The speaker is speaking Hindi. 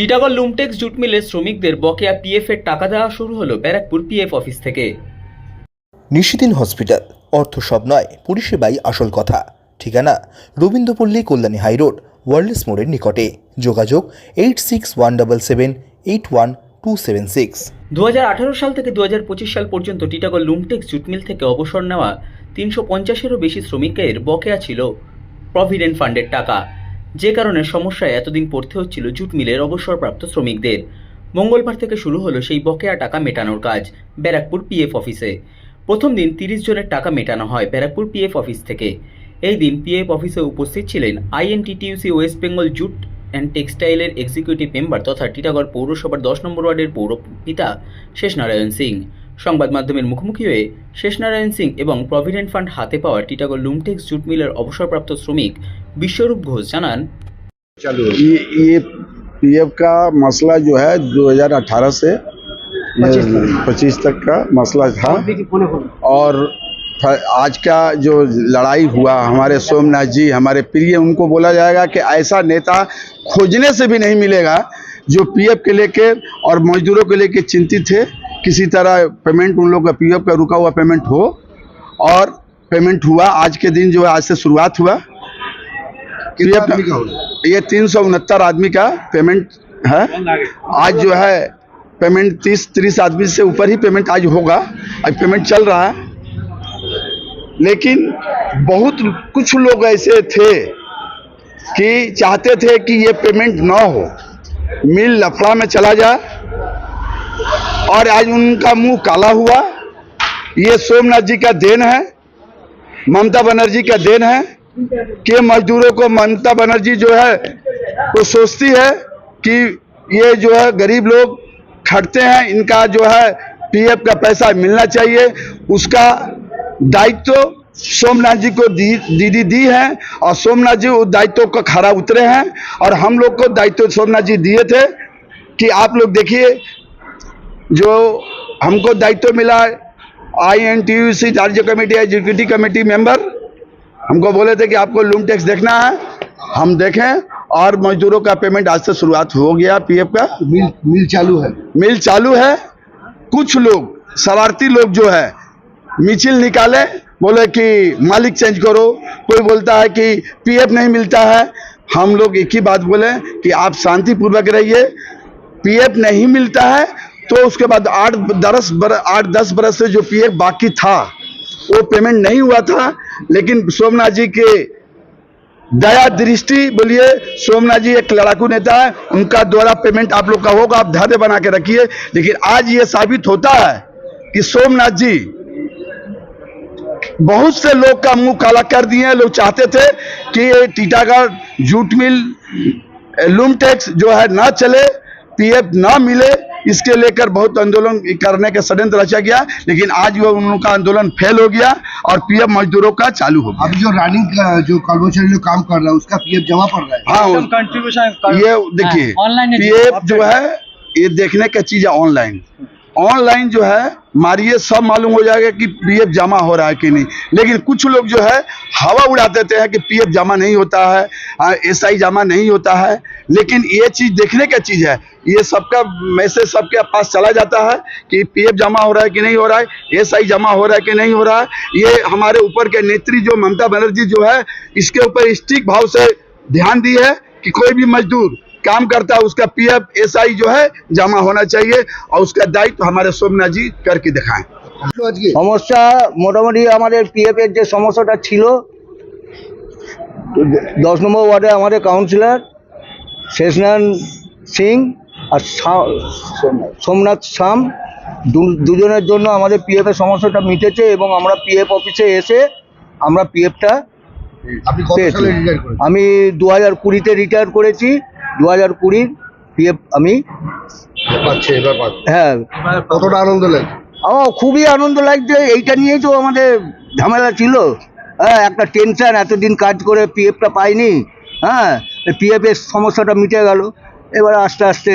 টিটাগড় লুমটেক্স জুট মিলের শ্রমিকদের বকেয়া পিএফ এর টাকা দেওয়া শুরু হলো ব্যারাকপুর পিএফ অফিস থেকে। নিশিদিন হসপিটাল অর্থ সব নয় পরিষেবাই আসল কথা। ঠিকানা রবীন্দ্রপল্লী কল্যাণী হাইরোড ওয়ার্ল্ডস মোড়ের নিকটে। যোগাযোগ eight six one double seven eight one two seven six. দু হাজার আঠারো সাল থেকে দু হাজার পঁচিশ সাল পর্যন্ত টিটাগড় লুমটেক্স জুট মিল থেকে অবসর নেওয়া তিনশো পঞ্চাশেরও বেশি শ্রমিকের বকেয়া ছিল। প্রভিডেন্ট ফান্ডের টাকা। যে কারণে সমস্যায় এতদিন পড়তে হচ্ছিল জুট মিলের অবসরপ্রাপ্ত শ্রমিকদের। মঙ্গলবার থেকে শুরু হলো সেই বকেয়া টাকা মেটানোর কাজ, ব্যারাকপুর পিএফ অফিসে। প্রথম দিন তিরিশ জনের টাকা মেটানো হয় ব্যারাকপুর পিএফ অফিস থেকে। এই দিন পিএফ অফিসে উপস্থিত ছিলেন INTTUC West Bengal jute and টেক্সটাইলের executive member তথা টিটাগড় পৌরসভার দশ নম্বর ওয়ার্ডের পৌর পিতা শেষনারায়ণ সিং। সংবাদ মাধ্যমের মুখোমুখি হয়ে শেষনারায়ণ সিং এবং প্রভিডেন্ট ফান্ড হাতে পাওয়া টিটাগড় লুমটেক্স জুট মিলের অবসরপ্রাপ্ত শ্রমিক বিশ্বরূপ ঘোষ জানান चालू है ये ये पीएफ का मसला जो है 2018 से 25 तक का मसला था और फ- आज का जो लड़ाई हुआ हमारे सोमनाथ जी हमारे प्रिय उनको बोला जाएगा कि ऐसा नेता खोजने से भी नहीं मिलेगा जो पीएफ के लेके और मजदूरों के लेके चिंतित थे किसी तरह पेमेंट उन लोग का पीएफ का रुका हुआ पेमेंट हो और पेमेंट हुआ आज के दिन जो है आज से शुरुआत हुआ। ये तीन सौ उनहत्तर आदमी का पेमेंट है। आज जो है पेमेंट तीस तीस आदमी से ऊपर ही पेमेंट आज होगा। आज पेमेंट चल रहा है। लेकिन बहुत कुछ लोग ऐसे थे कि चाहते थे कि ये पेमेंट ना हो। मिल लफड़ा में चला जाए। और आज उनका मुँह काला हुआ। ये सोमनाथ जी का देन है, ममता बनर्जी का देन है कि मजदूरों को ममता बनर्जी जो है, वो सोचती है कि ये जो है गरीब लोग खटते हैं, इनका जो है पीएफ का पैसा मिलना चाहिए। उसका दायित्व तो सोमनाथ जी को दी, दीदी दी है और सोमनाथ जी उस दायित्व का खरा उतरे हैं। और हम लोग को दायित्व सोमनाथ जी दिए थे कि आप लोग देखिए जो हमको दायित्व मिला है I N T U C राज्य कमेटी एग्जीक्यूटिव कमेटी मेंबर हमको बोले थे कि आपको लूम टैक्स देखना है हम देखें और मजदूरों का पेमेंट आज से शुरुआत हो गया पीएफ का। मिल मिल चालू है। मिल चालू है। कुछ लोग शरारती लोग जो है मिचिल निकाले बोले कि मालिक चेंज करो। कोई बोलता है कि पीएफ नहीं मिलता है। हम लोग एक ही बात बोले कि आप शांतिपूर्वक रहिए। पीएफ नहीं मिलता है तो उसके बाद आठ दस बर, आठ दस बरस से जो पीएफ बाकी था वो पेमेंट नहीं हुआ था लेकिन सोमनाथ जी के दया दृष्टि बोलिए सोमनाथ जी एक लड़ाकू नेता है उनका द्वारा पेमेंट आप लोग का होगा आप धैर्य बना के रखिए। लेकिन आज ये साबित होता है कि सोमनाथ जी बहुत से लोग का मुँह काला कर दिए हैं। लोग चाहते थे कि ये Titagarh jute mill loom tax जो है ना चले पीएफ ना मिले इसके लेकर बहुत आंदोलन करने का षड्यंत्र रचा गया लेकिन आज वो उनका आंदोलन फेल हो गया और पीएफ मजदूरों का चालू हो गया। अभी जो रनिंग का जो कर्मचारी लोग काम कर रहा है उसका पीएफ जमा पड़ रहा है। हाँ कंट्रीब्यूशन ये देखिए ऑनलाइन पीएफ जो है ये देखने का चीज़ है ऑनलाइन ऑनलाइन जो है मारिए, सब मालूम हो जाएगा कि पीएफ जमा हो रहा है कि नहीं। लेकिन कुछ लोग जो है, हवा उड़ा देते हैं कि पीएफ जमा नहीं होता है एसआई जमा नहीं होता है। लेकिन ये चीज़ देखने का चीज़ है, ये सबका मैसेज सबके पास चला जाता है कि पीएफ जमा हो रहा है कि नहीं हो रहा है, एसआई जमा हो रहा है कि नहीं हो रहा है। ये हमारे ऊपर के नेत्री जो ममता बनर्जी जो है, इसके ऊपर स्टिक भाव से ध्यान दी है कि कोई भी मजदूर काम करता है उसका पीएफ एसआई जो है जमा होना चाहिए और उसका दायित्व हमारे सोमनाथ जी करके दिखाएं तो आज के সমস্যা মোটামুটি আমাদের পিএফ এর যে সমস্যাটা ছিল দশ নম্বর ওয়ার্ডে আমাদের কাউন্সিলর শেষনারায়ণ সিং আর সা- সোমনাথ শাম দু- দুজনের জন্য আমাদের পিএফ এর সমস্যাটা মিটেছে এবং আমরা পিএফ অফিসে এসে আমরা পিএফটা আপনি কত পেয়েছি। সালে রিটায়ার করেন আমি দু হাজার কুড়িতে রিটায়ার করেছি দু হাজার কুড়ির পিএফ আমি পাচ্ছি এবার পাচ্ছে। হ্যাঁ। কতটা আনন্দ লাগে? আমার খুবই আনন্দ লাগছে এইটা নিয়েই তো আমাদের ঝামেলা ছিল। হ্যাঁ একটা টেনশন এতদিন কাজ করে পিএফটা পাইনি। হ্যাঁ পিএফের সমস্যাটা মিটে গেল। এবার আস্তে আস্তে